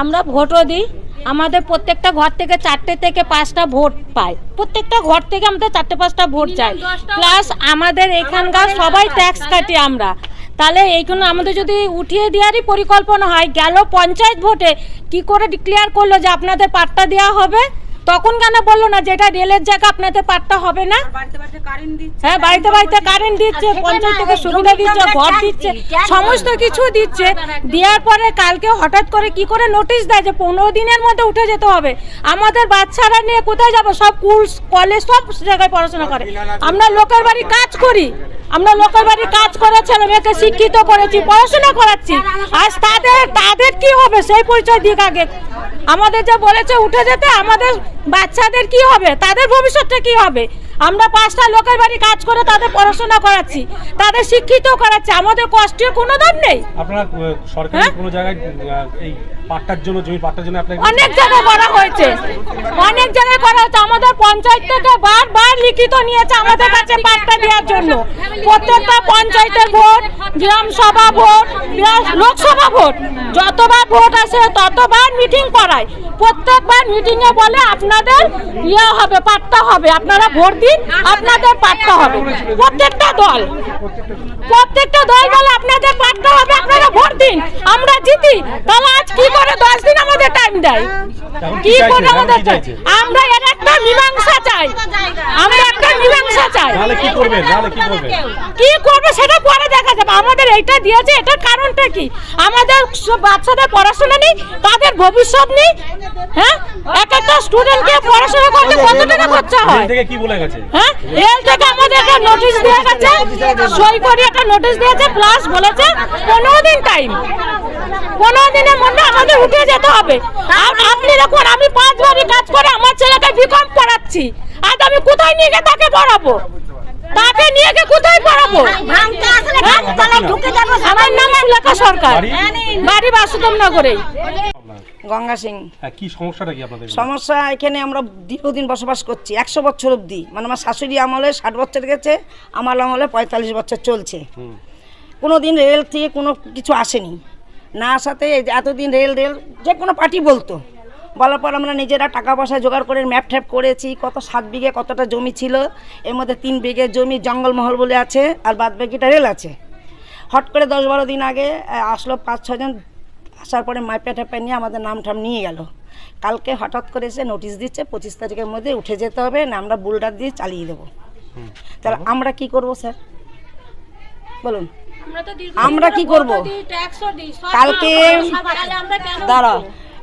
আমরা ভোটও দিই। আমাদের প্রত্যেকটা ঘর থেকে চারটে থেকে পাঁচটা ভোট পাই প্রত্যেকটা ঘর থেকে আমাদের চারটে পাঁচটা ভোট চাই প্লাস আমাদের এখানকার সবাই ট্যাক্স কাটি আমরা। তাহলে এইখানে আমাদের যদি উঠিয়ে দেওয়ারই পরিকল্পনা হয় গেল পঞ্চায়েত ভোটে কি করে ডিক্লেয়ার করল যে আপনাদের পাট্টা দেওয়া হবে? তখন কেন বলল না যেটা রেলের জায়গা আপনাদের পাট্টা হবে না? হ্যাঁ বাড়িতে বাড়িতে কারেন্ট দিচ্ছে পঞ্চায়েত থেকে সুবিধা দিচ্ছে ঘর দিচ্ছে সমস্ত কিছু দিচ্ছে। দেওয়ার পরে কালকে হঠাৎ করে কি করে নোটিশ দেয় যে পনেরো দিনের মধ্যে উঠে যেতে হবে। আমাদের বাচ্চারা নিয়ে কোথায় যাব? সব স্কুল কলেজ সব জায়গায় পড়াশোনা করে। আমরা লোকের বাড়ি কাজ করি। আমরা লোকের বাড়ি কাজ করে ছেলে মেয়েকে শিক্ষিত করেছি পড়াশোনা করাচ্ছি। আজ তাদের তাদের কি হবে? সেই পরিচয় দিক আগে। আমাদের যে বলেছে উঠে যেতে আমাদের বাচ্চাদের কি হবে? তাদের ভবিষ্যৎটা কি হবে? আমরা পাঁচটা লোকের বাড়ি কাজ করে তাদের পড়াশোনা করাচ্ছি তাদের শিক্ষিত করাচ্ছি। আমাদের কষ্টের কোনো দাম নেই। আপনারা সরকারি হ্যাঁ? কোনো জায়গায় এই পাট্টার জন্য জমি পাট্টার জন্য অনেক জায়গায় করা হয়েছে। জায়গায় করা হচ্ছে। আমাদের পঞ্চায়েত থেকে বারবার লিখিত নিয়েছে আমাদের কাছে পাট্টা দেওয়ার জন্য। প্রত্যেকটা পঞ্চায়েতের ভোট, গ্রাম সভা ভোট লোকসভা ভোট, যতবার ভোট আসে ততবার মিটিং করায়। প্রত্যেকবার মিটিং এ বলে আপনাদের ইয়ে হবে পাট্টা হবে। আপনারা ভোট দিন আপনাদের পাট্টা হবে। প্রত্যেকটা দল প্রত্যেকটা দল বলে আপনাদের পাট্টা হবে আপনারা ভোট দিন আমরা জিতি। তাহলে আজ কি করে দশ দিন আমাদের টাইম দেয়? কি করে আমাদের আমরা এর একটা মীমাংসা চাই। আমরা একটা মীমাংসা চাই। কি কি করবে সেটা দেখা যাবে। আমাদের এইটা দিয়েছে এটার কারণটা কি? আমাদের বাচ্চাদের পড়াশোনা নেই তাদের ভবিষ্যৎ নেই হ্যাঁ? এক একটা স্টুডেন্টকে পড়াশোনা করতে কত টাকা খরচা হয়? কি বলে গেছে? হ্যাঁ? রেল থেকে আমাদের একটা নোটিশ দিয়ে গেছে সই করে একটা নোটিশ দিয়েছে প্লাস বলেছে পনেরো দিন টাইম পনেরো দিনের মধ্যে আমাদের উঠে যেতে হবে। আর আপনি দেখুন আমি পাঁচ বাড়ি কাজ করে আমার ছেলেকে বিকম পড়াচ্ছি। আজ আমি কোথায় নিয়ে গিয়ে তাকে পড়াবো? তাকে নিয়ে গিয়ে কোথায় পড়াবো? হ্যাঁ? আমার নাম সুলেখা সরকার। বাড়ি? বাড়ি বাসুদেব গঙ্গা সিং। হ্যাঁ, কি সমস্যাটা কি আপনাদের সমস্যা এখানে আমরা দীর্ঘদিন বসবাস করছি একশো বছর অবধি। মানে আমার শাশুড়ি আমলে ষাট বছর গেছে আমার আমলে পঁয়তাল্লিশ বছর চলছে। কোনো দিন রেল থেকে কোনো কিছু আসেনি। না আসাতে এতদিন রেল রেল যে কোনো পার্টি বলতো। বলার পর আমরা নিজেরা টাকা পয়সা জোগাড় করে ম্যাপ ট্যাপ করেছি কত সাত বিঘে কতটা জমি ছিল এর মধ্যে তিন বিঘে জমি জঙ্গলমহল বলে আছে আর বাদ বাকিটা রেল আছে। হট করে দশ বারো দিন আগে আসলো পাঁচ ছজন আসার পরে মাইপে টেপে নিয়ে আমাদের নাম ঠাম নিয়ে গেল। কালকে হঠাৎ করে এসে নোটিশ দিচ্ছে পঁচিশ তারিখের মধ্যে উঠে যেতে হবে না আমরা বুলডার দিয়ে চালিয়ে দেবো। তাহলে আমরা কি করব স্যার? বলুন। আমরা কি করব? কালকে দাঁড়া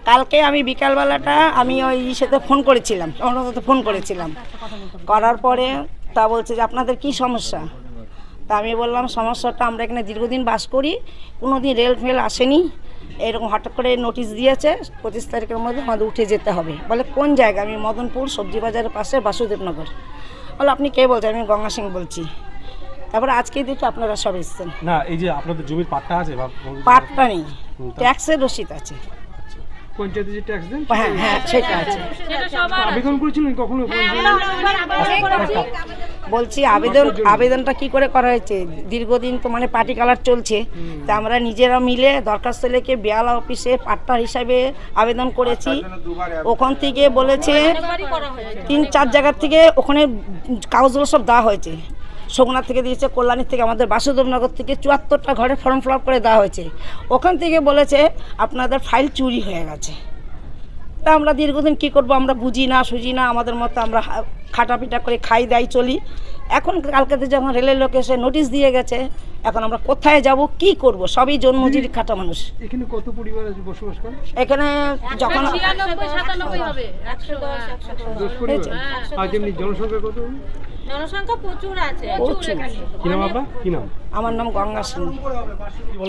কালকে আমি বিকালবেলাটা আমি ওই সাথে ফোন করেছিলাম অন্যতে ফোন করেছিলাম। করার পরে তা বলছে যে আপনাদের কি সমস্যা? তা আমি বললাম সমস্যাটা আমরা এখানে দীর্ঘদিন বাস করি কোনো দিন রেল ফেল আসেনি। এরকম হঠাৎ করে নোটিশ দিয়েছে পঁচিশ তারিখের মধ্যে আমাদের উঠে যেতে হবে। বলে কোন জায়গা? আমি মদনপুর সবজি বাজারের পাশে বাসুদেবনগর। বলে আপনি কে বলছেন? আমি গঙ্গা সিং বলছি। তারপরে আজকেই দেখি আপনারা সব এসছেন। না এই যে আপনাদের জমির পাট্টা আছে পাটটা নেই ট্যাক্সের রসিদ আছে। পঞ্চায়েতে যে ট্যাক্স দেন হ্যাঁ হ্যাঁ সেটা আছে। আবেদন করেছিলেন কখনো? বলছি আবেদন আবেদনটা কি করে করা হয়েছে? দীর্ঘদিন তো মানে পার্টি কালার চলছে। তা আমরা নিজেরা মিলে দরখাস্ত লেখে বেয়ালা অফিসে পাট্টা হিসাবে আবেদন করেছি। ওখান থেকে বলেছে তিন চার জায়গার থেকে ওখানে কাগজগুলো সব দেওয়া হয়েছে। সোমনাথ থেকে দিয়েছে কল্যাণীর থেকে আমাদের বাসুদেবনগর থেকে চুয়াত্তরটা ঘরে ফর্ম ফিল করে দেওয়া হয়েছে। ওখান থেকে বলেছে আপনাদের ফাইল চুরি হয়ে গেছে। তা আমরা দীর্ঘদিন কী করব আমরা বুঝি না সুঝি না আমাদের মতো আমরা খাটাপিটা করে খাই দাই চলি। এখন কালকেতে যখন রেলের লোক এসে নোটিশ দিয়ে গেছে এখন আমরা কোথায় যাব কি করব সবই জন্মজুরি খাটা মানুষ। এখানে কত পরিবার বসবাস করে? এখানে যখন তেমনি জনসংখ্যা কত? জনসংখ্যা প্রচুর আছে। কি নাম আপনার? কি নাম? আমার নাম গঙ্গা সিং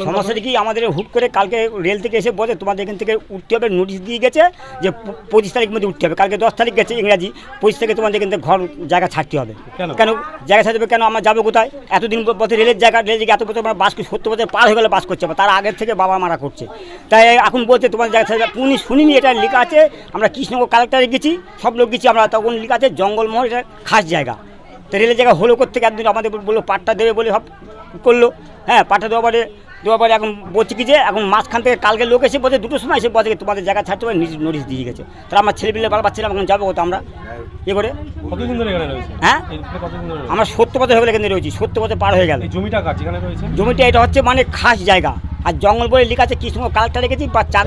সমস্যাটা কি আমাদের হুট করে কালকে রেল থেকে এসে বলে তোমাদের এখান থেকে উঠতে হবে। নোটিশ দিয়ে গেছে যে পঁচিশ তারিখ মধ্যে উঠতে হবে। কালকে দশ তারিখ গেছে ইংরাজি। পঁচিশ থেকে তোমাদের এখান থেকে ঘর জায়গা ছাড়তে হবে। কেন? কেন? জায়গা ছাড়তে হবে কেন? আমরা যাব কোথায়? এতদিন পথে রেলের জায়গা রেল জায়গা এত বছর আমরা বাস করি সত্তর বছর পার হয়ে গেলে বাস করছে তার আগের থেকে বাবা মারা করছে। তাই এখন বলছে তোমার জায়গা ছাড়তে। উনি শুনিনি এটা লেখা আছে। আমরা কৃষ্ণনগর কালেক্টারে গেছি সব লোক গেছি আমরা তখন লেখা আছে জঙ্গলমহল এটা খাস জায়গা। তো রেলের জায়গা হলো করতে একদিন আমাদের বলল পাট্টা দেবে বলে সব করল। হ্যাঁ পাট্টা দেওয়া পরে দেওয়ার পরে এখন বলছি কি যে এখন মাঝখান থেকে কালকে লোক এসে বলছে দুটোর সময় এসে বলছে কি তোমাদের জায়গা ছাড়তে হবে নোটিশ দিয়ে গেছে। তাহলে আমার ছেলে পিলে বাবা বাচ্চারা এখন যাব কোথাও আমরা? এ করে। হ্যাঁ? আমরা সত্তর বছর হয়ে গেলে এখানে রয়েছি সত্তর বছর পার হয়ে গেল। জমিটা জমিটা এটা হচ্ছে মানে খাস জায়গা। আর জঙ্গল বলে লেখা আছে সময় কালটা রেখেছি বা চাঁদ